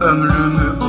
Ömrümü